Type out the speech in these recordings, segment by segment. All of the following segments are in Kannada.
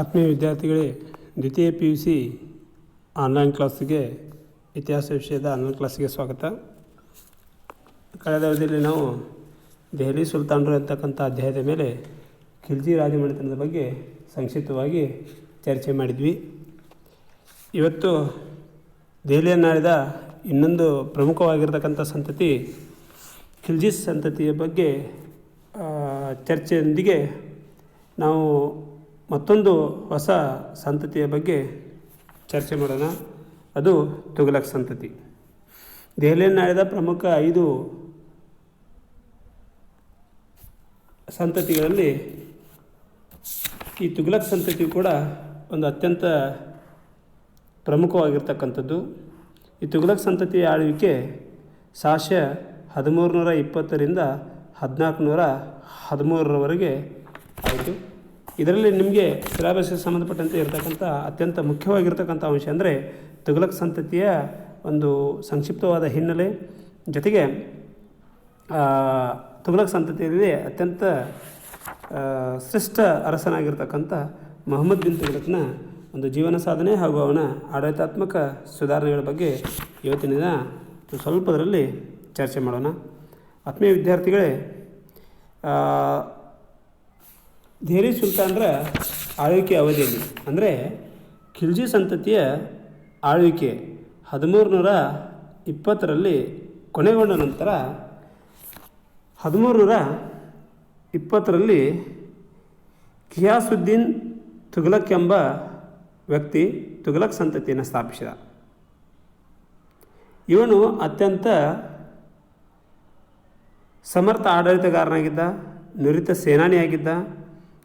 ಆತ್ಮೀಯ ವಿದ್ಯಾರ್ಥಿಗಳೇ, ದ್ವಿತೀಯ ಪಿ ಯು ಸಿ ಆನ್ಲೈನ್ ಕ್ಲಾಸಿಗೆ ಇತಿಹಾಸ ವಿಷಯದ ಆನ್ಲೈನ್ ಕ್ಲಾಸಿಗೆ ಸ್ವಾಗತ. ಕಳೆದ ಅವಧಿಯಲ್ಲಿ ನಾವು ದೆಹಲಿ ಸುಲ್ತಾನರು ಅಂತಕ್ಕಂಥ ಅಧ್ಯಾಯದ ಮೇಲೆ ಖಿಲ್ಜಿ ರಾಜಮನೆತನದ ಬಗ್ಗೆ ಸಂಕ್ಷಿಪ್ತವಾಗಿ ಚರ್ಚೆ ಮಾಡಿದ್ವಿ. ಇವತ್ತು ದೆಹಲಿಯನ್ನಾಡಿದ ಇನ್ನೊಂದು ಪ್ರಮುಖವಾಗಿರ್ತಕ್ಕಂಥ ಸಂತತಿ, ಖಿಲ್ಜಿ ಸಂತತಿಯ ಬಗ್ಗೆ ಚರ್ಚೆಯೊಂದಿಗೆ ನಾವು ಮತ್ತೊಂದು ಹೊಸ ಸಂತತಿಯ ಬಗ್ಗೆ ಚರ್ಚೆ ಮಾಡೋಣ. ಅದು ತುಘಲಕ್ ಸಂತತಿ. ದೆಹಲಿಯನ್ನಾಳಿದ ಪ್ರಮುಖ ಐದು ಸಂತತಿಗಳಲ್ಲಿ ಈ ತುಘಲಕ್ ಸಂತತಿಯು ಕೂಡ ಒಂದು ಅತ್ಯಂತ ಪ್ರಮುಖವಾಗಿರ್ತಕ್ಕಂಥದ್ದು. ಈ ತುಘಲಕ್ ಸಂತತಿಯ ಆಳ್ವಿಕೆ ಸಾಶ ಹದಿಮೂರು ನೂರ ಇಪ್ಪತ್ತರಿಂದ ಹದಿನಾಲ್ಕು ನೂರ ಹದಿಮೂರರವರೆಗೆ ಆಯಿತು. ಇದರಲ್ಲಿ ನಿಮಗೆ ಸಿಲಾಬಸ್ಗೆ ಸಂಬಂಧಪಟ್ಟಂತೆ ಇರತಕ್ಕಂಥ ಅತ್ಯಂತ ಮುಖ್ಯವಾಗಿರ್ತಕ್ಕಂಥ ಅಂಶ ಅಂದರೆ ತುಗಲಕ್ ಸಂತತಿಯ ಒಂದು ಸಂಕ್ಷಿಪ್ತವಾದ ಹಿನ್ನೆಲೆ. ಜೊತೆಗೆ ತುಗಲಕ್ ಸಂತತಿಯಲ್ಲಿ ಅತ್ಯಂತ ಶ್ರೇಷ್ಠ ಅರಸನಾಗಿರ್ತಕ್ಕಂಥ ಮೊಹಮ್ಮದ್ ಬಿನ್ ತುಗಲಕ್ನ ಒಂದು ಜೀವನ ಸಾಧನೆ ಹಾಗೂ ಅವನ ಆಡಳಿತಾತ್ಮಕ ಸುಧಾರಣೆಗಳ ಬಗ್ಗೆ ಇವತ್ತಿನ ದಿನ ಸ್ವಲ್ಪದರಲ್ಲಿ ಚರ್ಚೆ ಮಾಡೋಣ. ಆತ್ಮೀಯ ವಿದ್ಯಾರ್ಥಿಗಳೇ ದೆಹಲಿ ಸುಲ್ತಾನರ ಆಳ್ವಿಕೆ ಅವಧಿಯಲ್ಲಿ. ಅಂದರೆ ಖಿಲ್ಜಿ ಸಂತತಿಯ ಆಳ್ವಿಕೆ ಹದಿಮೂರು ನೂರ ಇಪ್ಪತ್ತರಲ್ಲಿ ಕೊನೆಗೊಂಡ ನಂತರ ಹದಿಮೂರು ನೂರ ಇಪ್ಪತ್ತರಲ್ಲಿ ಕಿಯಾಸುದ್ದೀನ್ ತುಘಲಕ್ ಎಂಬ ವ್ಯಕ್ತಿ ತುಘಲಕ್ ಸಂತತಿಯನ್ನು ಸ್ಥಾಪಿಸಿದ. ಇವನು ಅತ್ಯಂತ ಸಮರ್ಥ ಆಡಳಿತಗಾರನಾಗಿದ್ದ, ನುರಿತ ಸೇನಾನಿಯಾಗಿದ್ದ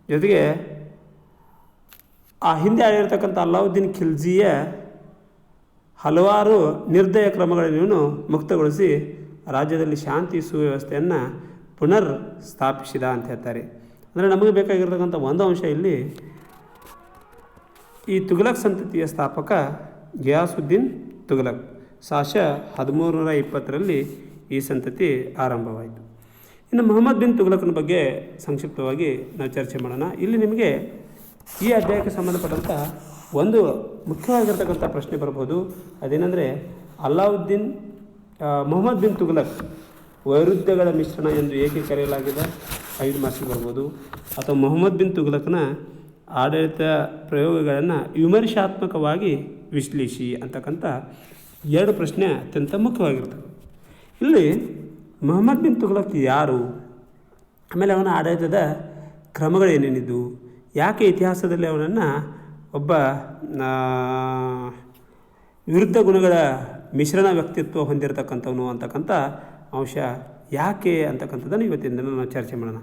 ಜೊತೆಗೆ ಆ ಹಿಂದೆ ಆಳಿರ್ತಕ್ಕಂಥ ಅಲ್ಲಾವುದ್ದೀನ್ ಖಿಲ್ಜಿಯ ಹಲವಾರು ನಿರ್ದಯ ಕ್ರಮಗಳನ್ನು ಮುಕ್ತಗೊಳಿಸಿ ರಾಜ್ಯದಲ್ಲಿ ಶಾಂತಿ ಸುವ್ಯವಸ್ಥೆಯನ್ನು ಪುನರ್ ಸ್ಥಾಪಿಸಿದ ಅಂತ ಹೇಳ್ತಾರೆ. ಅಂದರೆ ನಮಗೆ ಬೇಕಾಗಿರ್ತಕ್ಕಂಥ ಒಂದು ಅಂಶ ಇಲ್ಲಿ ಈ ತುಘಲಕ್ ಸಂತತಿಯ ಸ್ಥಾಪಕ ಗಿಯಾಸುದ್ದೀನ್ ತುಘಲಕ್. ಸಾಶ ಹದಿಮೂರು ನೂರ ಇಪ್ಪತ್ತರಲ್ಲಿ ಈ ಸಂತತಿ ಆರಂಭವಾಯಿತು. ಇನ್ನು ಮೊಹಮ್ಮದ್ ಬಿನ್ ತುಘಲಕ್ನ ಬಗ್ಗೆ ಸಂಕ್ಷಿಪ್ತವಾಗಿ ನಾವು ಚರ್ಚೆ ಮಾಡೋಣ. ಇಲ್ಲಿ ನಿಮಗೆ ಈ ಅಧ್ಯಾಯಕ್ಕೆ ಸಂಬಂಧಪಟ್ಟಂಥ ಒಂದು ಮುಖ್ಯವಾಗಿರ್ತಕ್ಕಂಥ ಪ್ರಶ್ನೆ ಬರ್ಬೋದು ಅದೇನೆಂದರೆ, ಅಲ್ಲಾವುದ್ದೀನ್ ಮೊಹಮ್ಮದ್ ಬಿನ್ ತುಗ್ಲಕ್ ವೈರುಧ್ಯಗಳ ಮಿಶ್ರಣ ಎಂದು ಏಕೆ ಕರೆಯಲಾಗಿದೆ? ಐದು ಮಾರ್ಕ್ಸ್ ಬರ್ಬೋದು. ಅಥವಾ ಮೊಹಮ್ಮದ್ ಬಿನ್ ತುಗ್ಲಕ್ನ ಆಡಳಿತ ಪ್ರಯೋಗಗಳನ್ನು ವಿಮರ್ಶಾತ್ಮಕವಾಗಿ ವಿಶ್ಲೇಷಿ ಅಂತಕ್ಕಂಥ ಎರಡು ಪ್ರಶ್ನೆ ಅತ್ಯಂತ ಮುಖ್ಯವಾಗಿರ್ತವೆ. ಇಲ್ಲಿ ಮೊಹಮ್ಮದ್ ಬಿನ್ ತುಘಲಕ್ ಯಾರು? ಆಮೇಲೆ ಅವನ ಆಡಳಿತದ ಕ್ರಮಗಳೇನೇನಿದ್ದು? ಯಾಕೆ ಇತಿಹಾಸದಲ್ಲಿ ಅವನನ್ನು ಒಬ್ಬ ವಿರುದ್ಧ ಗುಣಗಳ ಮಿಶ್ರಣ ವ್ಯಕ್ತಿತ್ವ ಹೊಂದಿರತಕ್ಕಂಥವನು ಅಂತಕ್ಕಂಥ ಅಂಶ ಯಾಕೆ ಅಂತಕ್ಕಂಥದ್ದನ್ನು ಇವತ್ತಿನ ದಿನ ನಾವು ಚರ್ಚೆ ಮಾಡೋಣ.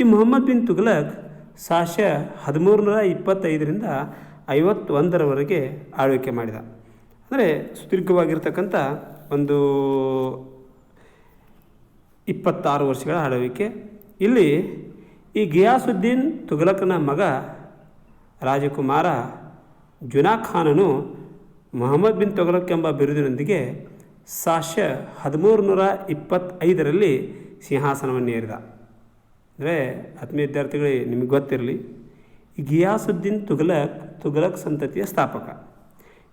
ಈ ಮೊಹಮ್ಮದ್ ಬಿನ್ ತುಘಲಕ್ ಸಾಶ ಹದಿಮೂರು ನೂರ ಇಪ್ಪತ್ತೈದರಿಂದ ಐವತ್ತೊಂದರವರೆಗೆ ಆಳ್ವಿಕೆ ಮಾಡಿದ. ಅಂದರೆ ಸುದೀರ್ಘವಾಗಿರ್ತಕ್ಕಂಥ ಒಂದು ಇಪ್ಪತ್ತಾರು ವರ್ಷಗಳ ಆಡವಿಕೆ ಇಲ್ಲಿ ಈ ಗಿಯಾಸುದ್ದೀನ್ ತುಘಲಕ್ನ ಮಗ ರಾಜಕುಮಾರ ಜುನಾ ಖಾನನು ಮೊಹಮ್ಮದ್ ಬಿನ್ ತುಘಲಕ್ ಎಂಬ ಬಿರುದಿನೊಂದಿಗೆ ಸಾಶ ಹದಿಮೂರು ನೂರ ಇಪ್ಪತ್ತೈದರಲ್ಲಿ ಸಿಂಹಾಸನವನ್ನು ಏರಿದ. ಅಂದರೆ ಆತ್ಮೀಯ ವಿದ್ಯಾರ್ಥಿಗಳಿಗೆ ನಿಮಗೆ ಗೊತ್ತಿರಲಿ ಗಿಯಾಸುದ್ದೀನ್ ತುಘಲಕ್ ತುಘಲಕ್ ಸಂತತಿಯ ಸ್ಥಾಪಕ.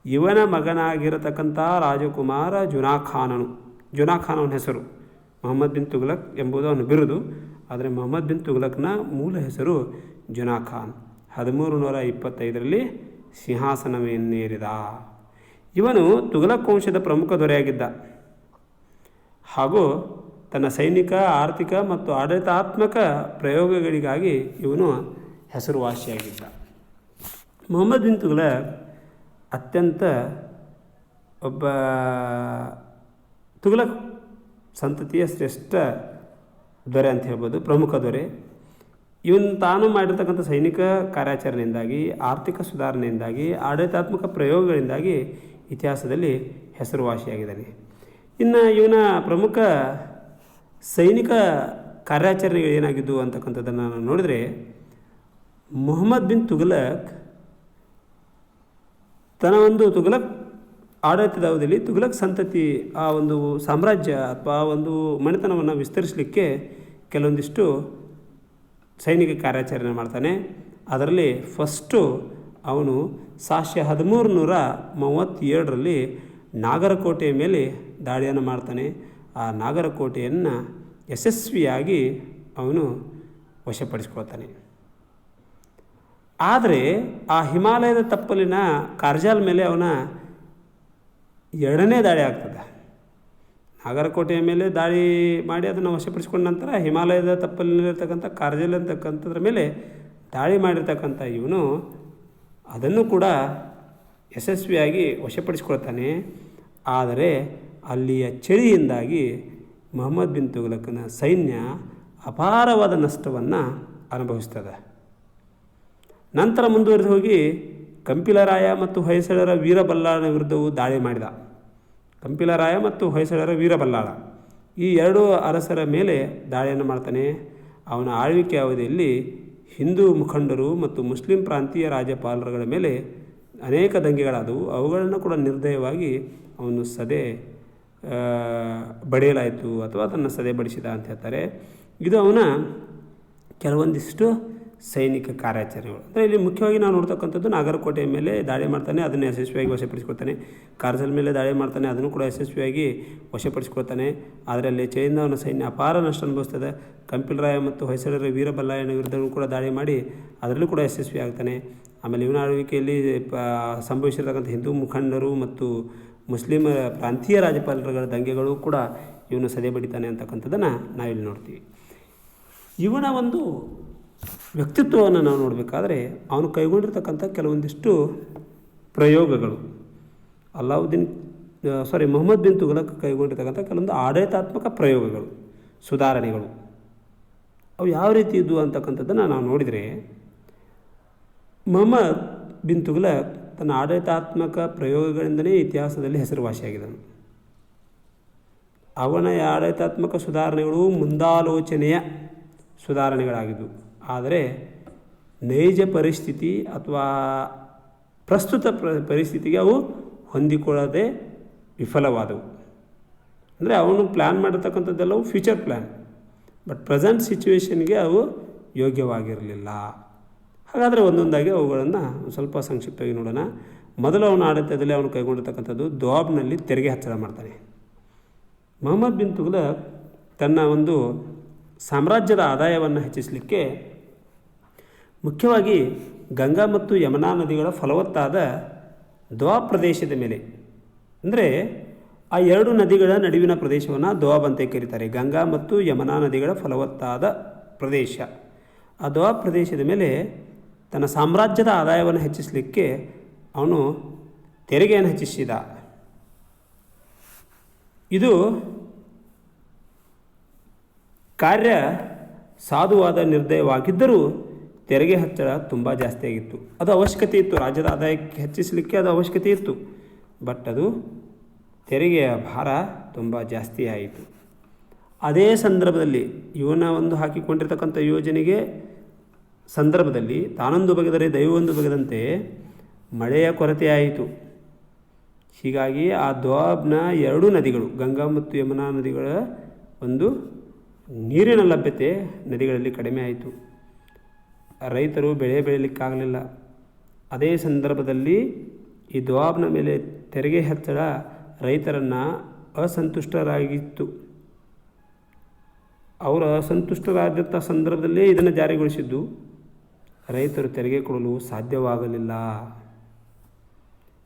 ಇವನ ಮಗನಾಗಿರತಕ್ಕಂಥ ರಾಜಕುಮಾರ ಜುನಾ ಖಾನನು ಜುನಾ ಹೆಸರು. ಮೊಹಮ್ಮದ್ ಬಿನ್ ತುಗ್ಲಕ್ ಎಂಬುದು ಅವನ ಬಿರುದು. ಆದರೆ ಮೊಹಮ್ಮದ್ ಬಿನ್ ತುಗ್ಲಕ್ನ ಮೂಲ ಹೆಸರು ಜುನಾ ಖಾನ್. ಹದಿಮೂರು ನೂರ ಇಪ್ಪತ್ತೈದರಲ್ಲಿ ಸಿಂಹಾಸನವನ್ನೇರಿದ ಇವನು ತುಘಲಕ್ ವಂಶದ ಪ್ರಮುಖ ದೊರೆಯಾಗಿದ್ದ. ಹಾಗೂ ತನ್ನ ಸೈನಿಕ, ಆರ್ಥಿಕ ಮತ್ತು ಆಡಳಿತಾತ್ಮಕ ಪ್ರಯೋಗಗಳಿಗಾಗಿ ಇವನು ಹೆಸರುವಾಸಿಯಾಗಿದ್ದ. ಮೊಹಮ್ಮದ್ ಬಿನ್ ತುಘಲಕ್ ಅತ್ಯಂತ ಒಬ್ಬ ತುಘಲಕ್ ಸಂತತಿಯ ಶ್ರೇಷ್ಠ ದೊರೆ ಅಂತ ಹೇಳ್ಬೋದು, ಪ್ರಮುಖ ದೊರೆ. ಇವನು ತಾನು ಮಾಡಿರ್ತಕ್ಕಂಥ ಸೈನಿಕ ಕಾರ್ಯಾಚರಣೆಯಿಂದಾಗಿ, ಆರ್ಥಿಕ ಸುಧಾರಣೆಯಿಂದಾಗಿ, ಆಡಳಿತಾತ್ಮಕ ಪ್ರಯೋಗಗಳಿಂದಾಗಿ ಇತಿಹಾಸದಲ್ಲಿ ಹೆಸರುವಾಸಿಯಾಗಿದ್ದಾನೆ. ಇನ್ನು ಇವನ ಪ್ರಮುಖ ಸೈನಿಕ ಕಾರ್ಯಾಚರಣೆಗಳು ಏನಾಗಿದ್ದು ಅಂತಕ್ಕಂಥದ್ದನ್ನು ನಾವು ನೋಡಿದರೆ, ಮೊಹಮ್ಮದ್ ಬಿನ್ ತುಘಲಕ್ ತನ್ನ ಒಂದು ತುಘಲಕ್ ಆಡಳಿತದ ಅವಧಿಯಲ್ಲಿ ತುಘಲಕ್ ಸಂತತಿ ಆ ಒಂದು ಸಾಮ್ರಾಜ್ಯ ಅಥವಾ ಒಂದು ಮನೆತನವನ್ನು ವಿಸ್ತರಿಸಲಿಕ್ಕೆ ಕೆಲವೊಂದಿಷ್ಟು ಸೈನಿಕ ಕಾರ್ಯಾಚರಣೆ ಮಾಡ್ತಾನೆ. ಅದರಲ್ಲಿ ಫಸ್ಟು ಅವನು ಸಾಶ್ಯ ಹದಿಮೂರು ನೂರ ಮೂವತ್ತೇಳರಲ್ಲಿ ನಾಗರಕೋಟೆಯ ಮೇಲೆ ದಾಳಿಯನ್ನು ಮಾಡ್ತಾನೆ. ಆ ನಾಗರಕೋಟೆಯನ್ನು ಯಶಸ್ವಿಯಾಗಿ ಅವನು ವಶಪಡಿಸ್ಕೊಳ್ತಾನೆ. ಆದರೆ ಆ ಹಿಮಾಲಯದ ತಪ್ಪಲಿನ ಕಾರ್ಜಾಲ್ ಮೇಲೆ ಅವನ ಎರಡನೇ ದಾಳಿ ಆಗ್ತದೆ. ನಾಗರಕೋಟೆಯ ಮೇಲೆ ದಾಳಿ ಮಾಡಿ ಅದನ್ನು ವಶಪಡಿಸಿಕೊಂಡ ನಂತರ ಹಿಮಾಲಯದ ತಪ್ಪಲಿನಲ್ಲಿರ್ತಕ್ಕಂಥ ಕಾರ್ಜಲ್ ಅಂತಕ್ಕಂಥದ್ರ ಮೇಲೆ ದಾಳಿ ಮಾಡಿರ್ತಕ್ಕಂಥ ಇವನು ಅದನ್ನು ಕೂಡ ಯಶಸ್ವಿಯಾಗಿ ವಶಪಡಿಸ್ಕೊಳ್ತಾನೆ. ಆದರೆ ಅಲ್ಲಿಯ ಚಳಿಯಿಂದಾಗಿ ಮೊಹಮ್ಮದ್ ಬಿನ್ ತುಗಲಕ್ಕನ ಸೈನ್ಯ ಅಪಾರವಾದ ನಷ್ಟವನ್ನು ಅನುಭವಿಸ್ತದೆ. ನಂತರ ಮುಂದುವರೆದು ಹೋಗಿ ಕಂಪಿಲರಾಯ ಮತ್ತು ಹೊಯ್ಸಳರ ವೀರಬಲ್ಲಾಳನ ವಿರುದ್ಧವೂ ದಾಳಿ ಮಾಡಿದ. ಕಂಪಿಲರಾಯ ಮತ್ತು ಹೊಯ್ಸಳರ ವೀರಬಲ್ಲಾಳ. ಈ ಎರಡು ಅರಸರ ಮೇಲೆ ದಾಳಿಯನ್ನು ಮಾಡ್ತಾನೆ. ಅವನ ಆಳ್ವಿಕೆ ಅವಧಿಯಲ್ಲಿ ಹಿಂದೂ ಮುಖಂಡರು ಮತ್ತು ಮುಸ್ಲಿಂ ಪ್ರಾಂತೀಯ ರಾಜ್ಯಪಾಲರುಗಳ ಮೇಲೆ ಅನೇಕ ದಂಗೆಗಳಾದವು. ಅವುಗಳನ್ನು ಕೂಡ ನಿರ್ದಯವಾಗಿ ಅವನು ಸದೆ ಬಡಿಯಲಾಯಿತು ಅಥವಾ ಅದನ್ನು ಸದೆ ಬಡಿಸಿದ ಅಂತ ಹೇಳ್ತಾರೆ. ಇದು ಅವನ ಕೆಲವೊಂದಿಷ್ಟು ಸೈನಿಕ ಕಾರ್ಯಾಚರಣೆಗಳು. ಅಂದರೆ ಇಲ್ಲಿ ಮುಖ್ಯವಾಗಿ ನಾವು ನೋಡ್ತಕ್ಕಂಥದ್ದು ನಾಗರಕೋಟೆಯ ಮೇಲೆ ದಾಳಿ ಮಾಡ್ತಾನೆ, ಅದನ್ನು ಯಶಸ್ವಿಯಾಗಿ ವಶಪಡಿಸ್ಕೊಳ್ತಾನೆ. ಕಾರ್ಜಲ್ ಮೇಲೆ ದಾಳಿ ಮಾಡ್ತಾನೆ, ಅದನ್ನು ಕೂಡ ಯಶಸ್ವಿಯಾಗಿ ವಶಪಡಿಸ್ಕೊಳ್ತಾನೆ. ಅದರಲ್ಲಿ ಅವನ ಸೈನ್ಯ ಅಪಾರ ನಷ್ಟ ಅನುಭವಿಸ್ತದೆ. ಕಂಪಿಲರಾಯ ಮತ್ತು ಹೊಯ್ಸಳರ ವೀರಬಲ್ಲಾಯನ ವಿರುದ್ಧವೂ ಕೂಡ ದಾಳಿ ಮಾಡಿ ಅದರಲ್ಲೂ ಕೂಡ ಯಶಸ್ವಿ ಆಗ್ತಾನೆ. ಆಮೇಲೆ ಇವನ ಆಳ್ವಿಕೆಯಲ್ಲಿ ಸಂಭವಿಸಿರ್ತಕ್ಕಂಥ ಹಿಂದೂ ಮುಖಂಡರು ಮತ್ತು ಮುಸ್ಲಿಮ ಪ್ರಾಂತೀಯ ರಾಜ್ಯಪಾಲರುಗಳ ದಂಗೆಗಳು ಕೂಡ ಇವನು ಸದೆ ಬಡಿತಾನೆ ಅಂತಕ್ಕಂಥದ್ದನ್ನು ನಾವಿಲ್ಲಿ ನೋಡ್ತೀವಿ. ಇವನ ಒಂದು ವ್ಯಕ್ತಿತ್ವವನ್ನು ನಾವು ನೋಡಬೇಕಾದ್ರೆ ಅವನು ಕೈಗೊಂಡಿರ್ತಕ್ಕಂಥ ಕೆಲವೊಂದಿಷ್ಟು ಪ್ರಯೋಗಗಳು. ಅಲ್ಲಾವುದ್ದೀನ್ ಸಾರಿ ಮೊಹಮ್ಮದ್ ಬಿನ್ ತುಗಲಕ್ ಕೈಗೊಂಡಿರ್ತಕ್ಕಂಥ ಕೆಲವೊಂದು ಆಡಳಿತಾತ್ಮಕ ಪ್ರಯೋಗಗಳು, ಸುಧಾರಣೆಗಳು. ಅವು ಯಾವ ರೀತಿ ಇದ್ದು ಅಂತಕ್ಕಂಥದ್ದನ್ನು ನಾವು ನೋಡಿದರೆ, ಮೊಹಮ್ಮದ್ ಬಿನ್ ತುಗಲಕ್ ತನ್ನ ಆಡಳಿತಾತ್ಮಕ ಪ್ರಯೋಗಗಳಿಂದಲೇ ಇತಿಹಾಸದಲ್ಲಿ ಹೆಸರುವಾಸಿಯಾಗಿದ್ದನು. ಅವನ ಆಡಳಿತಾತ್ಮಕ ಸುಧಾರಣೆಗಳು ಮುಂದಾಲೋಚನೆಯ ಸುಧಾರಣೆಗಳಾಗಿದ್ದವು. ಆದರೆ ನೈಜ ಪರಿಸ್ಥಿತಿ ಅಥವಾ ಪ್ರಸ್ತುತ ಪ್ರ, ಪರಿಸ್ಥಿತಿಗೆ ಅವು ಹೊಂದಿಕೊಳ್ಳದೆ ವಿಫಲವಾದವು. ಅಂದರೆ ಅವನು ಪ್ಲ್ಯಾನ್ ಮಾಡಿರ್ತಕ್ಕಂಥದ್ದೆಲ್ಲವೂ ಫ್ಯೂಚರ್ ಪ್ಲ್ಯಾನ್ ಬಟ್ ಪ್ರೆಸೆಂಟ್ ಸಿಚುವೇಶನ್ಗೆ ಅವು ಯೋಗ್ಯವಾಗಿರಲಿಲ್ಲ. ಹಾಗಾದರೆ ಒಂದೊಂದಾಗಿ ಅವುಗಳನ್ನು ಸ್ವಲ್ಪ ಸಂಕ್ಷಿಪ್ತವಾಗಿ ನೋಡೋಣ. ಮೊದಲು ಅವನ ಆಡಳಿತದಲ್ಲಿ ಅವನು ಕೈಗೊಂಡಿರ್ತಕ್ಕಂಥದ್ದು ದ್ವಾಬ್ನಲ್ಲಿ ತೆರಿಗೆ ಹಚ್ಚಳ ಮಾಡ್ತಾನೆ. ಮೊಹಮ್ಮದ್ ಬಿನ್ ತುಗ್ಲಕ್ ತನ್ನ ಒಂದು ಸಾಮ್ರಾಜ್ಯದ ಆದಾಯವನ್ನು ಹೆಚ್ಚಿಸಲಿಕ್ಕೆ ಮುಖ್ಯವಾಗಿ ಗಂಗಾ ಮತ್ತು ಯಮುನಾ ನದಿಗಳ ಫಲವತ್ತಾದ ದ್ವಾ ಪ್ರದೇಶದ ಮೇಲೆ. ಅಂದರೆ ಆ ಎರಡು ನದಿಗಳ ನಡುವಿನ ಪ್ರದೇಶವನ್ನು ದ್ವಾಬ್ ಅಂತ ಕರೀತಾರೆ. ಗಂಗಾ ಮತ್ತು ಯಮುನಾ ನದಿಗಳ ಫಲವತ್ತಾದ ಪ್ರದೇಶ. ಆ ದ್ವಾ ಪ್ರದೇಶದ ಮೇಲೆ ತನ್ನ ಸಾಮ್ರಾಜ್ಯದ ಆದಾಯವನ್ನು ಹೆಚ್ಚಿಸಲಿಕ್ಕೆ ಅವನು ತೆರಿಗೆಯನ್ನು ಹೆಚ್ಚಿಸಿದ. ಇದು ಕಾರ್ಯ ಸಾಧುವಾದ ನಿರ್ದಯವಾಗಿದ್ದರೂ ತೆರಿಗೆ ಹೆಚ್ಚಳ ತುಂಬ ಜಾಸ್ತಿ ಆಗಿತ್ತು. ಅದು ಅವಶ್ಯಕತೆ ಇತ್ತು. ರಾಜ್ಯದ ಆದಾಯಕ್ಕೆ ಹೆಚ್ಚಿಸಲಿಕ್ಕೆ ಅದು ಅವಶ್ಯಕತೆ ಇತ್ತು. ಬಟ್ ಅದು ತೆರಿಗೆಯ ಭಾರ ತುಂಬ ಜಾಸ್ತಿ ಆಯಿತು. ಅದೇ ಸಂದರ್ಭದಲ್ಲಿ ಇವನ ಒಂದು ಹಾಕಿಕೊಂಡಿರ್ತಕ್ಕಂಥ ಯೋಜನೆಗೆ ಸಂದರ್ಭದಲ್ಲಿ ತಾನೊಂದು ಬಗೆದರೆ ದೈವವೊಂದು ಬಗೆದಂತೆ ಮಳೆಯ ಕೊರತೆ ಆಯಿತು. ಹೀಗಾಗಿ ಆ ದ್ವಾಬ್ನ ಎರಡೂ ನದಿಗಳು, ಗಂಗಾ ಮತ್ತು ಯಮುನಾ ನದಿಗಳ ಒಂದು ನೀರಿನ ಲಭ್ಯತೆ ನದಿಗಳಲ್ಲಿ ಕಡಿಮೆ ಆಯಿತು. ರೈತರು ಬೆಳೆ ಬೆಳೀಲಿಕ್ಕಾಗಲಿಲ್ಲ. ಅದೇ ಸಂದರ್ಭದಲ್ಲಿ ಈ ದ್ವಾಬ್ನ ಮೇಲೆ ತೆರಿಗೆ ಹೆಚ್ಚಳ ರೈತರನ್ನು ಅಸಂತುಷ್ಟರಾಗಿತ್ತು. ಅವರು ಅಸಂತುಷ್ಟರಾದಂಥ ಸಂದರ್ಭದಲ್ಲೇ ಇದನ್ನು ಜಾರಿಗೊಳಿಸಿದ್ದು, ರೈತರು ತೆರಿಗೆ ಕೊಡಲು ಸಾಧ್ಯವಾಗಲಿಲ್ಲ.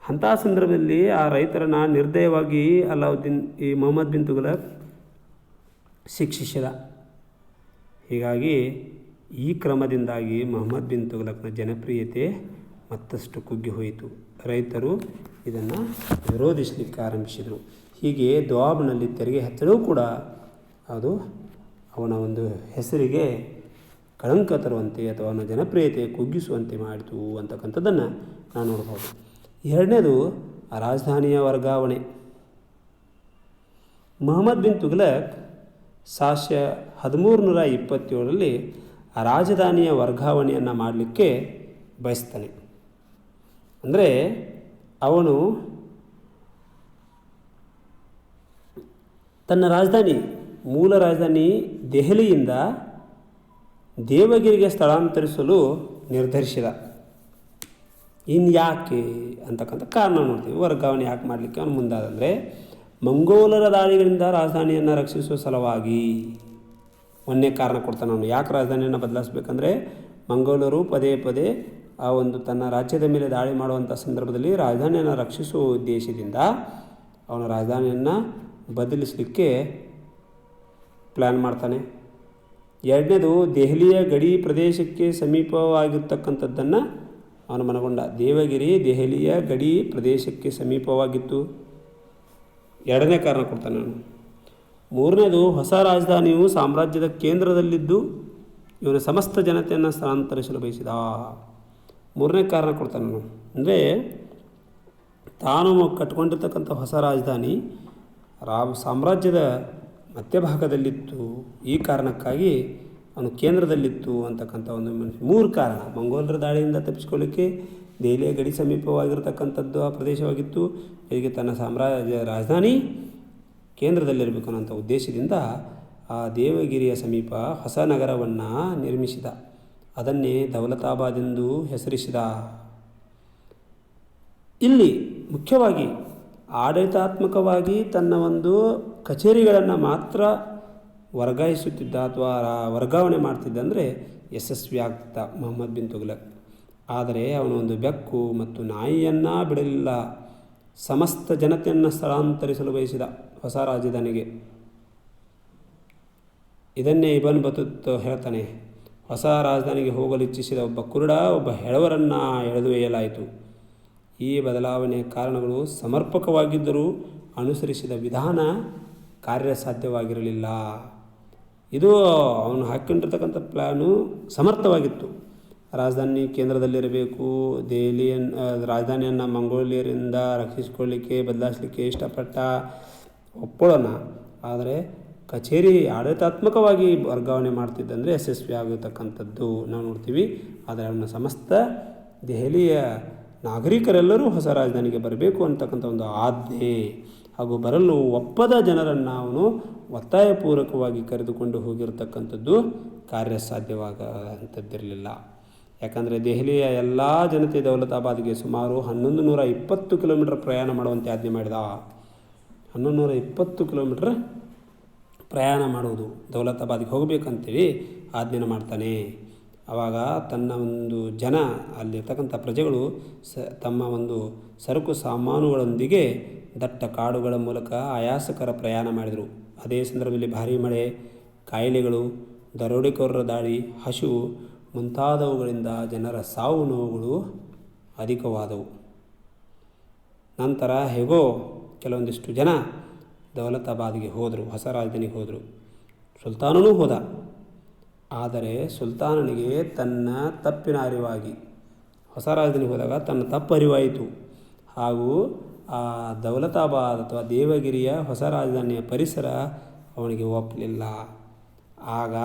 ಅಂಥ ಸಂದರ್ಭದಲ್ಲಿ ಆ ರೈತರನ್ನು ನಿರ್ದಯವಾಗಿ ಅಲಾವುದ್ದೀನ್, ಈ ಮೊಹಮ್ಮದ್ ಬಿನ್ ಶಿಕ್ಷಿಸಿದ. ಹೀಗಾಗಿ ಈ ಕ್ರಮದಿಂದಾಗಿ ಮೊಹಮ್ಮದ್ ಬಿನ್ ತುಗಲಕ್ನ ಜನಪ್ರಿಯತೆ ಮತ್ತಷ್ಟು ಕುಗ್ಗಿ ಹೋಯಿತು. ರೈತರು ಇದನ್ನು ವಿರೋಧಿಸಲಿಕ್ಕೆ ಆರಂಭಿಸಿದರು. ಹೀಗೆ ದ್ವಾಬ್ನಲ್ಲಿ ತೆರಿಗೆ ಹೆಚ್ಚಲು ಕೂಡ ಅದು ಅವನ ಒಂದು ಹೆಸರಿಗೆ ಕಳಂಕ ತರುವಂತೆ ಅಥವಾ ಅವನ ಜನಪ್ರಿಯತೆ ಕುಗ್ಗಿಸುವಂತೆ ಮಾಡಿತು ಅಂತಕ್ಕಂಥದ್ದನ್ನು ನಾನು ನೋಡ್ಬೋದು. ಎರಡನೇದು ರಾಜಧಾನಿಯ ವರ್ಗಾವಣೆ. ಮೊಹಮ್ಮದ್ ಬಿನ್ ತುಘಲಕ್ ಸಾಶ್ಯ ಹದಿಮೂರು ನೂರ ಇಪ್ಪತ್ತೇಳರಲ್ಲಿ ರಾಜಧಾನಿಯ ವರ್ಗಾವಣೆಯನ್ನು ಮಾಡಲಿಕ್ಕೆ ಬಯಸ್ತಾನೆ. ಅಂದರೆ ಅವನು ತನ್ನ ರಾಜಧಾನಿ, ಮೂಲ ರಾಜಧಾನಿ ದೆಹಲಿಯಿಂದ ದೇವಗಿರಿಗೆ ಸ್ಥಳಾಂತರಿಸಲು ನಿರ್ಧರಿಸಿದ. ಇನ್ನು ಯಾಕೆ ಅಂತಕ್ಕಂಥ ಕಾರಣ ನೋಡ್ತೀವಿ. ವರ್ಗಾವಣೆ ಯಾಕೆ ಮಾಡಲಿಕ್ಕೆ ಅವನು ಮುಂದಾದಂದರೆ, ಮಂಗೋಲರ ದಾಳಿಗಳಿಂದ ರಾಜಧಾನಿಯನ್ನು ರಕ್ಷಿಸುವ ಸಲುವಾಗಿ ಒಂದೇ ಕಾರಣ ಕೊಡ್ತಾನೆ ಅವನು. ಯಾಕೆ ರಾಜಧಾನಿಯನ್ನು ಬದಲಾಯಿಸಬೇಕಂದ್ರೆ ಮಂಗೋಲರು ಪದೇ ಪದೇ ಆ ಒಂದು ತನ್ನ ರಾಜ್ಯದ ಮೇಲೆ ದಾಳಿ ಮಾಡುವಂಥ ಸಂದರ್ಭದಲ್ಲಿ ರಾಜಧಾನಿಯನ್ನು ರಕ್ಷಿಸುವ ಉದ್ದೇಶದಿಂದ ಅವನ ರಾಜಧಾನಿಯನ್ನು ಬದಲಿಸಲಿಕ್ಕೆ ಪ್ಲ್ಯಾನ್ ಮಾಡ್ತಾನೆ. ಎರಡನೇದು ದೆಹಲಿಯ ಗಡಿ ಪ್ರದೇಶಕ್ಕೆ ಸಮೀಪವಾಗಿರ್ತಕ್ಕಂಥದ್ದನ್ನು ಅವನು ಮನಗೊಂಡ. ದೇವಗಿರಿ ದೆಹಲಿಯ ಗಡಿ ಪ್ರದೇಶಕ್ಕೆ ಸಮೀಪವಾಗಿತ್ತು. ಎರಡನೇ ಕಾರಣ ಕೊಡ್ತಾನೆ ಅವನು. ಮೂರನೇದು, ಹೊಸ ರಾಜಧಾನಿಯು ಸಾಮ್ರಾಜ್ಯದ ಕೇಂದ್ರದಲ್ಲಿದ್ದು ಇವನ ಸಮಸ್ತ ಜನತೆಯನ್ನು ಸ್ಥಳಾಂತರಿಸಲು ಬಯಸಿದ. ಮೂರನೇ ಕಾರಣ ಕೊಡ್ತಾನೆ ನಾನು. ಅಂದರೆ, ತಾನು ಕಟ್ಕೊಂಡಿರ್ತಕ್ಕಂಥ ಹೊಸ ರಾಜಧಾನಿ ರಾ ಸಾಮ್ರಾಜ್ಯದ ಮಧ್ಯಭಾಗದಲ್ಲಿತ್ತು. ಈ ಕಾರಣಕ್ಕಾಗಿ ಅವನು ಕೇಂದ್ರದಲ್ಲಿತ್ತು ಅಂತಕ್ಕಂಥ ಒಂದು ಮೂರು ಕಾರಣ. ಮಂಗೋಲರ ದಾಳಿಯಿಂದ ತಪ್ಪಿಸ್ಕೊಳ್ಳಿಕ್ಕೆ ದೆಹಲಿಯ ಗಡಿ ಸಮೀಪವಾಗಿರ್ತಕ್ಕಂಥದ್ದು ಆ ಪ್ರದೇಶವಾಗಿತ್ತು. ಹೀಗೆ ತನ್ನ ಸಾಮ್ರಾಜ್ಯ ರಾಜಧಾನಿ ಕೇಂದ್ರದಲ್ಲಿರಬೇಕು ಅನ್ನೋಂಥ ಉದ್ದೇಶದಿಂದ ಆ ದೇವಗಿರಿಯ ಸಮೀಪ ಹೊಸ ನಗರವನ್ನು ನಿರ್ಮಿಸಿದ. ಅದನ್ನೇ ದೌಲತಾಬಾದ್ ಎಂದು ಹೆಸರಿಸಿದ. ಇಲ್ಲಿ ಮುಖ್ಯವಾಗಿ ಆಡಳಿತಾತ್ಮಕವಾಗಿ ತನ್ನ ಒಂದು ಕಚೇರಿಗಳನ್ನು ಮಾತ್ರ ವರ್ಗಾಯಿಸುತ್ತಿದ್ದ ಅಥವಾ ವರ್ಗಾವಣೆ ಮಾಡ್ತಿದ್ದ ಅಂದರೆ ಯಶಸ್ವಿ ಆಗ್ತಿದ್ದ ಮೊಹಮ್ಮದ್ ಬಿನ್ ತುಗ್ಲಕ್. ಆದರೆ ಅವನು ಒಂದು ಬೆಕ್ಕು ಮತ್ತು ನಾಯಿಯನ್ನು ಬಿಡಲಿಲ್ಲ. ಸಮಸ್ತ ಜನತೆಯನ್ನು ಸ್ಥಳಾಂತರಿಸಲು ಬಯಸಿದ ಹೊಸ ರಾಜಧಾನಿಗೆ. ಇದನ್ನೇ ಇಬನ್ ಬತುತ್ ಹೇಳ್ತಾನೆ, ಹೊಸ ರಾಜಧಾನಿಗೆ ಹೋಗಲು ಇಚ್ಛಿಸಿದ ಒಬ್ಬ ಕುರುಡ, ಒಬ್ಬ ಹೆಳವರನ್ನು ಎಳೆದು ಎಳೆದೊಯ್ಯಲಾಯಿತು ಈ ಬದಲಾವಣೆಯ ಕಾರಣಗಳು ಸಮರ್ಪಕವಾಗಿದ್ದರೂ ಅನುಸರಿಸಿದ ವಿಧಾನ ಕಾರ್ಯಸಾಧ್ಯವಾಗಿರಲಿಲ್ಲ. ಇದು ಅವನು ಹಾಕ್ಕೊಂಡಿರ್ತಕ್ಕಂಥ ಪ್ಲ್ಯಾನು ಸಮರ್ಥವಾಗಿತ್ತು. ರಾಜಧಾನಿ ಕೇಂದ್ರದಲ್ಲಿರಬೇಕು. ದೆಹಲಿಯನ್ ಆ, ರಾಜಧಾನಿಯನ್ನು ಮಂಗೋಲಿಯರಿಂದ ರಕ್ಷಿಸಿಕೊಳ್ಳಿಕ್ಕೆ ಬದಲಾಯಿಸಲಿಕ್ಕೆ ಇಷ್ಟಪಟ್ಟ ಒಪ್ಪಳನ. ಆದರೆ ಕಚೇರಿ ಆಡಳಿತಾತ್ಮಕವಾಗಿ ವರ್ಗಾವಣೆ ಮಾಡ್ತಿದ್ದಂದರೆ ಯಶಸ್ವಿ ಆಗಿರ್ತಕ್ಕಂಥದ್ದು ನಾವು ನೋಡ್ತೀವಿ. ಆದರೆ ಅವನ ಸಮಸ್ತ ದೆಹಲಿಯ ನಾಗರಿಕರೆಲ್ಲರೂ ಹೊಸ ರಾಜಧಾನಿಗೆ ಬರಬೇಕು ಅಂತಕ್ಕಂಥ ಒಂದು ಆಜ್ಞೆ ಹಾಗೂ ಬರಲು ಒಪ್ಪದ ಜನರನ್ನು ಅವನು ಒತ್ತಾಯಪೂರ್ವಕವಾಗಿ ಕರೆದುಕೊಂಡು ಹೋಗಿರತಕ್ಕಂಥದ್ದು ಕಾರ್ಯಸಾಧ್ಯವಾಗಂಥದ್ದಿರಲಿಲ್ಲ. ಯಾಕಂದರೆ ದೆಹಲಿಯ ಎಲ್ಲ ಜನತೆ ದೌಲತಾಬಾದ್ಗೆ ಸುಮಾರು ಹನ್ನೊಂದು ನೂರ ಇಪ್ಪತ್ತು ಕಿಲೋಮೀಟರ್ ಪ್ರಯಾಣ ಮಾಡುವಂತೆ ಆಜ್ಞೆ ಮಾಡಿದ. ಹನ್ನೊಂದು ನೂರ ಇಪ್ಪತ್ತು ಕಿಲೋಮೀಟ್ರ್ ಪ್ರಯಾಣ ಮಾಡುವುದು ದೌಲತಾಬಾದ್ಗೆ ಹೋಗಬೇಕಂತೇಳಿ ಆಜ್ಞೆನ ಮಾಡ್ತಾನೆ. ಆವಾಗ ತನ್ನ ಒಂದು ಜನ ಅಲ್ಲಿರ್ತಕ್ಕಂಥ ಪ್ರಜೆಗಳು ಸ, ತಮ್ಮ ಒಂದು ಸರಕು ಸಾಮಾನುಗಳೊಂದಿಗೆ ದಟ್ಟ ಕಾಡುಗಳ ಮೂಲಕ ಆಯಾಸಕರ ಪ್ರಯಾಣ ಮಾಡಿದರು. ಅದೇ ಸಂದರ್ಭದಲ್ಲಿ ಭಾರೀ ಮಳೆ, ಕಾಯಿಲೆಗಳು, ದರೋಡೆಕೋರರ ದಾಳಿ ಹಸಿವು ಮುಂತಾದವುಗಳಿಂದ ಜನರ ಸಾವು ನೋವುಗಳು ಅಧಿಕವಾದವು. ನಂತರ ಹೇಗೋ ಕೆಲವೊಂದಿಷ್ಟು ಜನ ದೌಲತಾಬಾದ್ಗೆ ಹೋದರು, ಹೊಸ ರಾಜಧಾನಿಗೆ ಹೋದರು. ಸುಲ್ತಾನನೂ ಹೋದ. ಆದರೆ ಸುಲ್ತಾನನಿಗೆ ತನ್ನ ತಪ್ಪಿನ ಅರಿವಾಗಿ, ಹೊಸ ರಾಜಧಾನಿಗೆ ಹೋದಾಗ ತನ್ನ ತಪ್ಪು ಅರಿವಾಯಿತು. ಹಾಗೂ ಆ ದೌಲತಾಬಾದ್ ಅಥವಾ ದೇವಗಿರಿಯ ಹೊಸ ರಾಜಧಾನಿಯ ಪರಿಸರ ಅವನಿಗೆ ಒಪ್ಪಲಿಲ್ಲ. ಆಗ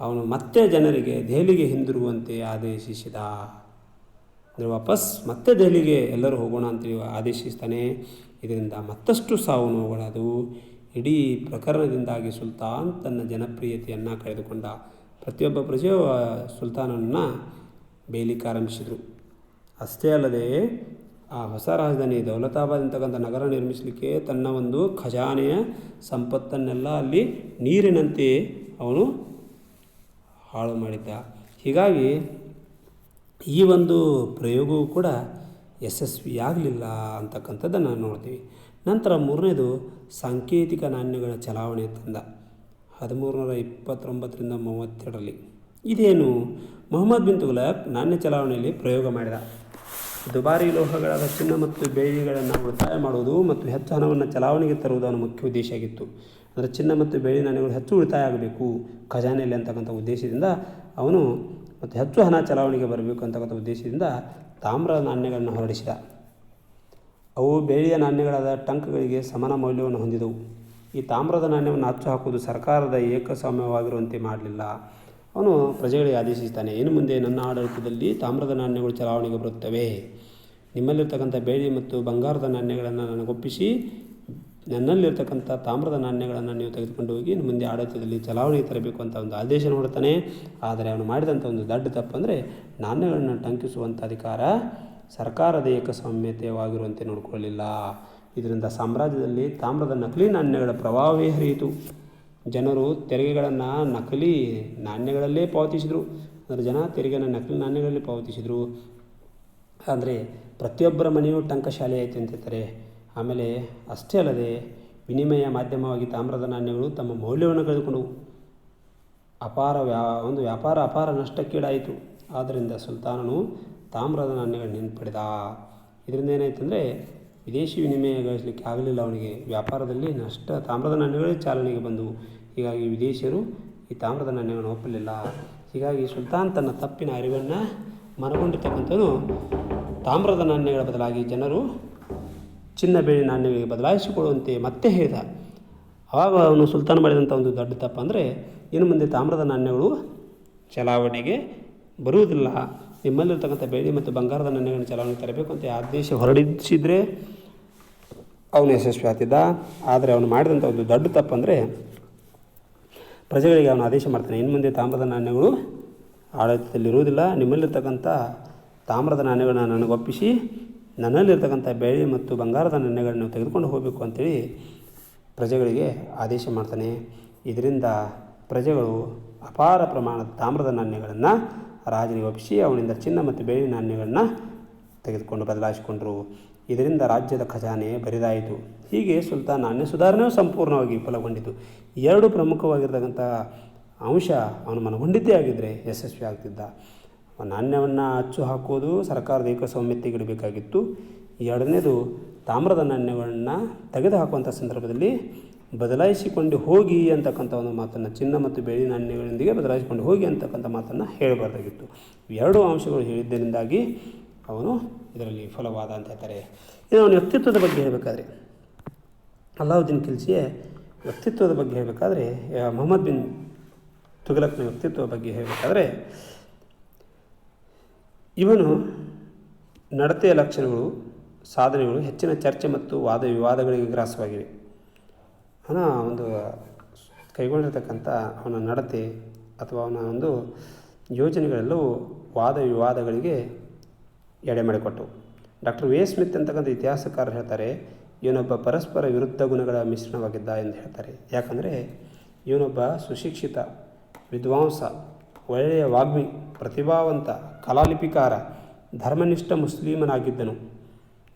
ಅವನು ಮತ್ತೆ ಜನರಿಗೆ ದೆಹಲಿಗೆ ಹಿಂದಿರುಗುವಂತೆ ಆದೇಶಿಸಿದ. ಅಂದರೆ ವಾಪಸ್ ಮತ್ತೆ ದೆಹಲಿಗೆ ಎಲ್ಲರೂ ಹೋಗೋಣ ಅಂತೇಳಿ ಆದೇಶಿಸ್ತಾನೆ. ಇದರಿಂದ ಮತ್ತಷ್ಟು ಸಾವು ನೋವುಗಳದು ಇಡೀ ಪ್ರಕರಣದಿಂದಾಗಿ ಸುಲ್ತಾನ್ ತನ್ನ ಜನಪ್ರಿಯತೆಯನ್ನು ಕಳೆದುಕೊಂಡ. ಪ್ರತಿಯೊಬ್ಬ ಪ್ರಜೆಯು ಸುಲ್ತಾನನ್ನು ಬೇಲಿಕ್ಕೆ ಆರಂಭಿಸಿದರು. ಅಷ್ಟೇ ಅಲ್ಲದೆ ಆ ಹೊಸ ರಾಜಧಾನಿ ದೌಲತಾಬಾದ್ ಅಂತಕ್ಕಂಥ ನಗರ ನಿರ್ಮಿಸಲಿಕ್ಕೆ ತನ್ನ ಒಂದು ಖಜಾನೆಯ ಸಂಪತ್ತನ್ನೆಲ್ಲ ಅಲ್ಲಿ ನೀರಿನಂತೆ ಅವನು ಹಾಳು ಮಾಡಿದ್ದ. ಹೀಗಾಗಿ ಈ ಒಂದು ಪ್ರಯೋಗವು ಕೂಡ ಯಶಸ್ವಿಯಾಗಲಿಲ್ಲ ಅಂತಕ್ಕಂಥದ್ದನ್ನು ನೋಡ್ತೀವಿ. ನಂತರ ಮೂರನೇದು ಸಾಂಕೇತಿಕ ನಾಣ್ಯಗಳ ಚಲಾವಣೆ ತಂದ. ಹದಿಮೂರುನೂರ ಇಪ್ಪತ್ತೊಂಬತ್ತರಿಂದ ಮೂವತ್ತೆರಡರಲ್ಲಿ. ಇದೇನು? ಮೊಹಮ್ಮದ್ ಬಿನ್ ತುಗ್ಲಕ್ ನಾಣ್ಯ ಚಲಾವಣೆಯಲ್ಲಿ ಪ್ರಯೋಗ ಮಾಡಿದ. ದುಬಾರಿ ಲೋಹಗಳಾದ ಚಿನ್ನ ಮತ್ತು ಬೆಳ್ಳಿಗಳನ್ನು ಉಳಿತಾಯ ಮಾಡುವುದು ಮತ್ತು ಹೆಚ್ಚು ಹಣವನ್ನು ಚಲಾವಣೆಗೆ ತರುವುದು ಮುಖ್ಯ ಉದ್ದೇಶ ಆಗಿತ್ತು. ಅಂದರೆ ಚಿನ್ನ ಮತ್ತು ಬೆಳ್ಳಿ ನಾಣ್ಯಗಳು ಹೆಚ್ಚು ಉಳಿತಾಯ ಆಗಬೇಕು. ಖಜಾನೆಯಲ್ಲಿ ಅಂತಕ್ಕಂಥ ಉದ್ದೇಶದಿಂದ ಅವನು ಮತ್ತು ಹೆಚ್ಚು ಹಣ ಚಲಾವಣೆಗೆ ಬರಬೇಕು ಅಂತಕ್ಕಂಥ ಉದ್ದೇಶದಿಂದ ತಾಮ್ರ ನಾಣ್ಯಗಳನ್ನು ಹೊರಡಿಸಿದ. ಅವು ಬೆಳ್ಳಿಯ ನಾಣ್ಯಗಳಾದ ಟಂಕ್ಗಳಿಗೆ ಸಮಾನ ಮೌಲ್ಯವನ್ನು ಹೊಂದಿದವು. ಈ ತಾಮ್ರದ ನಾಣ್ಯವನ್ನು ಅಚ್ಚು ಹಾಕುವುದು ಸರ್ಕಾರದ ಏಕಸ್ವಾಮ್ಯವಾಗಿರುವಂತೆ ಮಾಡಲಿಲ್ಲ. ಅವನು ಪ್ರಜೆಗಳಿಗೆ ಆದೇಶಿಸ್ತಾನೆ ಇನ್ನು ಮುಂದೆ ನನ್ನ ಆಡಳಿತದಲ್ಲಿ ತಾಮ್ರದ ನಾಣ್ಯಗಳು ಚಲಾವಣೆಗೆ ಬರುತ್ತವೆ. ನಿಮ್ಮಲ್ಲಿರ್ತಕ್ಕಂಥ ಬೆಳ್ಳಿ ಮತ್ತು ಬಂಗಾರದ ನಾಣ್ಯಗಳನ್ನು ನನಗೊಪ್ಪಿಸಿ ನನ್ನಲ್ಲಿರ್ತಕ್ಕಂಥ ತಾಮ್ರದ ನಾಣ್ಯಗಳನ್ನು ನೀವು ತೆಗೆದುಕೊಂಡು ಹೋಗಿ ಮುಂದೆ ಆಡಳಿತದಲ್ಲಿ ಚಲಾವಣೆಗೆ ತರಬೇಕು ಅಂತ ಒಂದು ಆದೇಶ ನೋಡ್ತಾನೆ ಆದರೆ ಅವನು ಮಾಡಿದಂಥ ಒಂದು ದೊಡ್ಡ ತಪ್ಪಂದರೆ ನಾಣ್ಯಗಳನ್ನು ಟಂಕಿಸುವಂಥ ಅಧಿಕಾರ ಸರ್ಕಾರದ ಏಕಸ್ವಾಮ್ಯತೆವಾಗಿರುವಂತೆ ನೋಡಿಕೊಳ್ಳಲಿಲ್ಲ ಇದರಿಂದ ಸಾಮ್ರಾಜ್ಯದಲ್ಲಿ ತಾಮ್ರದ ನಕಲಿ ನಾಣ್ಯಗಳ ಪ್ರಭಾವವೇ ಹರಿಯಿತು. ಜನರು ತೆರಿಗೆಗಳನ್ನು ನಕಲಿ ನಾಣ್ಯಗಳಲ್ಲೇ ಪಾವತಿಸಿದರು. ಅಂದರೆ ಜನ ತೆರಿಗೆಯನ್ನು ನಕಲಿ ನಾಣ್ಯಗಳಲ್ಲಿ ಪಾವತಿಸಿದರು. ಅಂದರೆ ಪ್ರತಿಯೊಬ್ಬರ ಮನೆಯೂ ಟಂಕಶಾಲೆ ಆಯಿತು ಅಂತ ಹೇಳ್ತಾರೆ. ಆಮೇಲೆ ಅಷ್ಟೇ ಅಲ್ಲದೆ ವಿನಿಮಯ ಮಾಧ್ಯಮವಾಗಿ ತಾಮ್ರದ ನಾಣ್ಯಗಳು ತಮ್ಮ ಮೌಲ್ಯವನ್ನು ಕಳೆದುಕೊಂಡವು. ಅಪಾರ ವ್ಯಾ, ಒಂದು ವ್ಯಾಪಾರ ಅಪಾರ ನಷ್ಟಕ್ಕೀಡಾಯಿತು. ಆದ್ದರಿಂದ ಸುಲ್ತಾನನು ತಾಮ್ರದ ನಾಣ್ಯಗಳನ್ನು ಹಿಂಪಡೆದ ಇದರಿಂದ ಏನಾಯ್ತು ಅಂದರೆ ವಿದೇಶಿ ವಿನಿಮಯ ಗಳಿಸಲಿಕ್ಕೆ ಆಗಲಿಲ್ಲ ಅವನಿಗೆ. ವ್ಯಾಪಾರದಲ್ಲಿ ನಷ್ಟ, ತಾಮ್ರದ ನಾಣ್ಯಗಳೇ ಚಾಲನೆಗೆ ಬಂದವು. ಹೀಗಾಗಿ ವಿದೇಶಿಯರು ಈ ತಾಮ್ರದ ನಾಣ್ಯಗಳನ್ನು ಒಪ್ಪಲಿಲ್ಲ. ಹೀಗಾಗಿ ಸುಲ್ತಾನ್ ತನ್ನ ತಪ್ಪಿನ ಅರಿವನ್ನು ಮನಗೊಂಡಿರ್ತಕ್ಕಂಥದ್ದು ತಾಮ್ರದ ನಾಣ್ಯಗಳ ಬದಲಾಗಿ ಜನರು ಚಿನ್ನ ಬೆಳ್ಳಿ ನಾಣ್ಯಗಳಿಗೆ ಬದಲಾಯಿಸಿಕೊಳ್ಳುವಂತೆ ಮತ್ತೆ ಹೇಳಿದ. ಆವಾಗ ಅವನು ಸುಲ್ತಾನ್ ಮಾಡಿದಂಥ ಒಂದು ದೊಡ್ಡ ತಪ್ಪು ಅಂದರೆ, ಇನ್ನು ಮುಂದೆ ತಾಮ್ರದ ನಾಣ್ಯಗಳು ಚಲಾವಣೆಗೆ ಬರುವುದಿಲ್ಲ. ನಿಮ್ಮಲ್ಲಿರ್ತಕ್ಕಂಥ ಬೆಳ್ಳಿ ಮತ್ತು ಬಂಗಾರದ ನಾಣ್ಯಗಳನ್ನು ಚಲಾವಣೆಗೆ ತರಬೇಕು ಅಂತ ಆದೇಶ ಹೊರಡಿಸಿದರೆ ಅವನು ಯಶಸ್ವಿ ಆಗ್ತಿದ್ದ. ಆದರೆ ಅವನು ಮಾಡಿದಂಥ ಒಂದು ದೊಡ್ಡ ತಪ್ಪು ಅಂದರೆ, ಪ್ರಜೆಗಳಿಗೆ ಅವನು ಆದೇಶ ಮಾಡ್ತಾನೆ, ಇನ್ನು ಮುಂದೆ ತಾಮ್ರದ ನಾಣ್ಯಗಳು ಆಡಳಿತದಲ್ಲಿರುವುದಿಲ್ಲ. ನಿಮ್ಮಲ್ಲಿರ್ತಕ್ಕಂಥ ತಾಮ್ರದ ನಾಣ್ಯಗಳನ್ನ ನನಗೆ ಒಪ್ಪಿಸಿ ನನ್ನಲ್ಲಿರ್ತಕ್ಕಂಥ ಬೆಳ್ಳಿ ಮತ್ತು ಬಂಗಾರದ ನಾಣ್ಯಗಳನ್ನು ತೆಗೆದುಕೊಂಡು ಹೋಗಬೇಕು ಅಂತೇಳಿ ಪ್ರಜೆಗಳಿಗೆ ಆದೇಶ ಮಾಡ್ತಾನೆ. ಇದರಿಂದ ಪ್ರಜೆಗಳು ಅಪಾರ ಪ್ರಮಾಣದ ತಾಮ್ರದ ನಾಣ್ಯಗಳನ್ನು ರಾಜನಿಗೆ ಒಪ್ಪಿಸಿ ಅವನಿಂದ ಚಿನ್ನ ಮತ್ತು ಬೆಳ್ಳಿ ನಾಣ್ಯಗಳನ್ನು ತೆಗೆದುಕೊಂಡು ಬದಲಾಯಿಸಿಕೊಂಡರು. ಇದರಿಂದ ರಾಜ್ಯದ ಖಜಾನೆ ಬರಿದಾಯಿತು. ಹೀಗೆ ಸುಲ್ತಾನ್ ನಾಣ್ಯ ಸುಧಾರಣೆಯು ಸಂಪೂರ್ಣವಾಗಿ ವಿಫಲಗೊಂಡಿತು. ಎರಡು ಪ್ರಮುಖವಾಗಿರ್ತಕ್ಕಂಥ ಅಂಶ ಅವನು ಮನಗೊಂಡಿದ್ದೇ ಆಗಿದ್ದರೆ ಯಶಸ್ವಿ ಆಗ್ತಿದ್ದ ನಾಣ್ಯವನ್ನು ಅಚ್ಚು ಹಾಕುವುದು ಸರ್ಕಾರದ ಏಕಸ್ವಾಮ್ಯತೆಗೆ ಇಡಬೇಕಾಗಿತ್ತು. ಎರಡನೇದು, ತಾಮ್ರದ ನಾಣ್ಯಗಳನ್ನು ತೆಗೆದು ಹಾಕುವಂಥ ಸಂದರ್ಭದಲ್ಲಿ ಬದಲಾಯಿಸಿಕೊಂಡು ಹೋಗಿ ಅಂತಕ್ಕಂಥ ಒಂದು ಮಾತನ್ನು, ಚಿನ್ನ ಮತ್ತು ಬೆಳ್ಳಿ ನಾಣ್ಯಗಳೊಂದಿಗೆ ಬದಲಾಯಿಸಿಕೊಂಡು ಹೋಗಿ ಅಂತಕ್ಕಂಥ ಮಾತನ್ನು ಹೇಳಬಾರ್ದಾಗಿತ್ತು. ಎರಡು ಅಂಶಗಳು ಹೇಳಿದ್ದರಿಂದಾಗಿ ಅವನು ಇದರಲ್ಲಿ ಫಲವಾದ ಅಂತ ಹೇಳ್ತಾರೆ. ಇನ್ನು ಅವನ ವ್ಯಕ್ತಿತ್ವದ ಬಗ್ಗೆ ಹೇಳಬೇಕಾದ್ರೆ, ಅಲ್ಲಾವುದ್ದೀನ್ ಖಿಲ್ಜಿಯ ವ್ಯಕ್ತಿತ್ವದ ಬಗ್ಗೆ ಹೇಳಬೇಕಾದ್ರೆ ಮೊಹಮ್ಮದ್ ಬಿನ್ ತುಗಲಕ್ನ ವ್ಯಕ್ತಿತ್ವದ ಬಗ್ಗೆ ಹೇಳಬೇಕಾದ್ರೆ ಇವನು ನಡತೆಯ ಲಕ್ಷಣಗಳು, ಸಾಧನೆಗಳು, ಹೆಚ್ಚಿನ ಚರ್ಚೆ ಮತ್ತು ವಾದ ವಿವಾದಗಳಿಗೆ ಗ್ರಾಸವಾಗಿವೆ. ಅವನ ಒಂದು ಕೈಗೊಂಡಿರ್ತಕ್ಕಂಥ ಅವನ ನಡತೆ ಅಥವಾ ಅವನ ಒಂದು ಯೋಜನೆಗಳೆಲ್ಲವೂ ವಾದ ವಿವಾದಗಳಿಗೆ ಎಡೆ ಮಾಡಿಕೊಟ್ಟವು. ಡಾಕ್ಟರ್ ವಿ ಸ್ಮಿತ್ ಅಂತಕ್ಕಂಥ ಇತಿಹಾಸಕಾರರು ಹೇಳ್ತಾರೆ, ಇವನೊಬ್ಬ ಪರಸ್ಪರ ವಿರುದ್ಧ ಗುಣಗಳ ಮಿಶ್ರಣವಾಗಿದ್ದ ಎಂದು ಹೇಳ್ತಾರೆ. ಯಾಕಂದರೆ, ಇವನೊಬ್ಬ ಸುಶಿಕ್ಷಿತ, ವಿದ್ವಾಂಸ ಒಳ್ಳೆಯ ವಾಗ್ಮಿ, ಪ್ರತಿಭಾವಂತ ಕಲಾಲಿಪಿಕಾರ, ಧರ್ಮನಿಷ್ಠ ಮುಸ್ಲಿಮನಾಗಿದ್ದನು.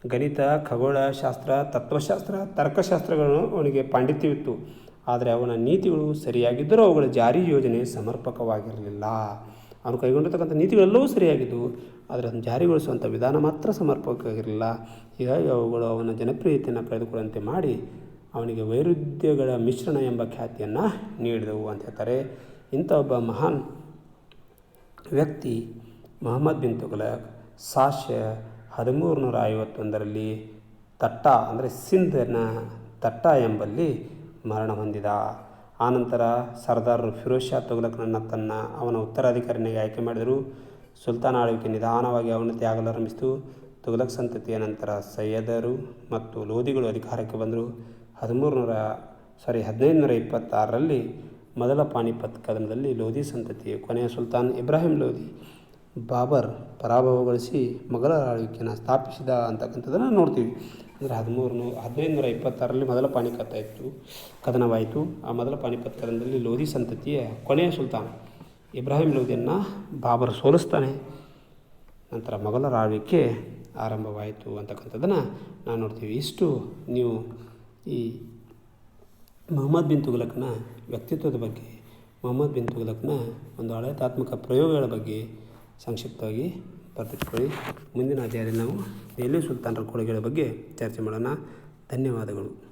ಗಣಿತ, ಖಗೋಳ ಶಾಸ್ತ್ರ, ತತ್ವಶಾಸ್ತ್ರ, ತರ್ಕಶಾಸ್ತ್ರಗಳನ್ನು ಅವನಿಗೆ ಪಾಂಡಿತ್ಯವಿತ್ತು. ಆದರೆ ಅವನ ನೀತಿಗಳು ಸರಿಯಾಗಿದ್ದರೂ ಅವುಗಳ ಜಾರಿ ಯೋಜನೆ ಸಮರ್ಪಕವಾಗಿರಲಿಲ್ಲ. ಅವನು ಕೈಗೊಂಡಿರ್ತಕ್ಕಂಥ ನೀತಿಗಳೆಲ್ಲವೂ ಸರಿಯಾಗಿದ್ದವು ಆದರೆ ಅದನ್ನು ಜಾರಿಗೊಳಿಸುವಂಥ ವಿಧಾನ ಮಾತ್ರ ಸಮರ್ಪಕವಾಗಿರಲಿಲ್ಲ. ಹೀಗಾಗಿ ಅವುಗಳು ಅವನ ಜನಪ್ರಿಯತೆಯನ್ನು ಕಳೆದುಕೊಳ್ಳುವಂತೆ ಮಾಡಿ ಅವನಿಗೆ ವೈರುಧ್ಯಗಳ ಮಿಶ್ರಣ ಎಂಬ ಖ್ಯಾತಿಯನ್ನು ನೀಡಿದವು ಅಂತ ಹೇಳ್ತಾರೆ ಇಂಥ ಒಬ್ಬ ಮಹಾನ್ ವ್ಯಕ್ತಿ ಮೊಹಮ್ಮದ್ ಬಿನ್ ತುಘಲಕ್ ಸಾಶ್ಯ ಹದಿಮೂರು ನೂರ ಐವತ್ತೊಂದರಲ್ಲಿ ತಟ್ಟ ಅಂದರೆ ಸಿಂಧನ ತಟ್ಟ ಎಂಬಲ್ಲಿ ಮರಣ ಹೊಂದಿದ. ಆನಂತರ ಸರ್ದಾರ್ ಫಿರೋಜ್ ಶಾ ತುಘಲಕ್ನನ್ನು ತನ್ನ ಅವನ ಉತ್ತರಾಧಿಕಾರಿನಿಗೆ ಆಯ್ಕೆ ಮಾಡಿದರು. ಸುಲ್ತಾನ್ ಆಳ್ವಿಕೆ ನಿಧಾನವಾಗಿ ಅವನತಿ ಆಗಲಾರಂಭಿಸಿತು ತುಘಲಕ್ ಸಂತತಿಯ ನಂತರ ಸೈಯದರು ಮತ್ತು ಲೋಧಿಗಳು ಅಧಿಕಾರಕ್ಕೆ ಬಂದರು. ಹದಿಮೂರು ನೂರ ಸಾರಿ ಹದಿನೈದು ನೂರ ಇಪ್ಪತ್ತಾರರಲ್ಲಿ ಮೊದಲ ಪಾಣಿಪತ್ ಕದನದಲ್ಲಿ ಲೋಧಿ ಸಂತತಿಯ, ಕೊನೆಯ ಸುಲ್ತಾನ್ ಇಬ್ರಾಹಿಂ ಲೋಧಿ. ಬಾಬರ್ ಪರಾಭವಗೊಳಿಸಿ ಮೊಘಲರ ಆಳ್ವಿಕೆಯನ್ನು ಸ್ಥಾಪಿಸಿದ ಅಂತಕ್ಕಂಥದ್ದನ್ನು ನೋಡ್ತೀವಿ. ಅಂದರೆ ಹದಿಮೂರು ನೂ ಹದಿನೈದು ನೂರ ಇಪ್ಪತ್ತಾರರಲ್ಲಿ ಮೊದಲ ಪಾಣಿಪತ್ ಆಯಿತು, ಕದನವಾಯಿತು. ಆ ಮೊದಲ ಪಾಣಿಪತ್ ಕದನದಲ್ಲಿ ಲೋಧಿ ಸಂತತಿಯ, ಕೊನೆಯ ಸುಲ್ತಾನ್. ಇಬ್ರಾಹಿಂ ಲೋಧಿಯನ್ನು ಬಾಬರ್ ಸೋಲಿಸ್ತಾನೆ. ನಂತರ ಮೊಘಲರ ಆಳ್ವಿಕೆ ಆರಂಭವಾಯಿತು ಅಂತಕ್ಕಂಥದ್ದನ್ನು ನಾವು ನೋಡ್ತೀವಿ. ಇಷ್ಟು ನೀವು ಈ ಮೊಹಮ್ಮದ್ ಬಿನ್ ತುಘಲಕ್ನ ವ್ಯಕ್ತಿತ್ವದ ಬಗ್ಗೆ ಮೊಹಮ್ಮದ್ ಬಿನ್ ತುಗಲಕ್ನ ಒಂದು ಆಡಳಿತಾತ್ಮಕ ಪ್ರಯೋಗಗಳ ಬಗ್ಗೆ ಸಂಕ್ಷಿಪ್ತವಾಗಿ ಬರೆದಿಟ್ಕೊಳ್ಳಿ. ಮುಂದಿನ ಅಧ್ಯಾಯದಲ್ಲಿ ನಾವು ದೆಹಲಿ ಸುಲ್ತಾನರ ಕೊಡುಗೆಗಳ ಬಗ್ಗೆ ಚರ್ಚೆ ಮಾಡೋಣ. ಧನ್ಯವಾದಗಳು.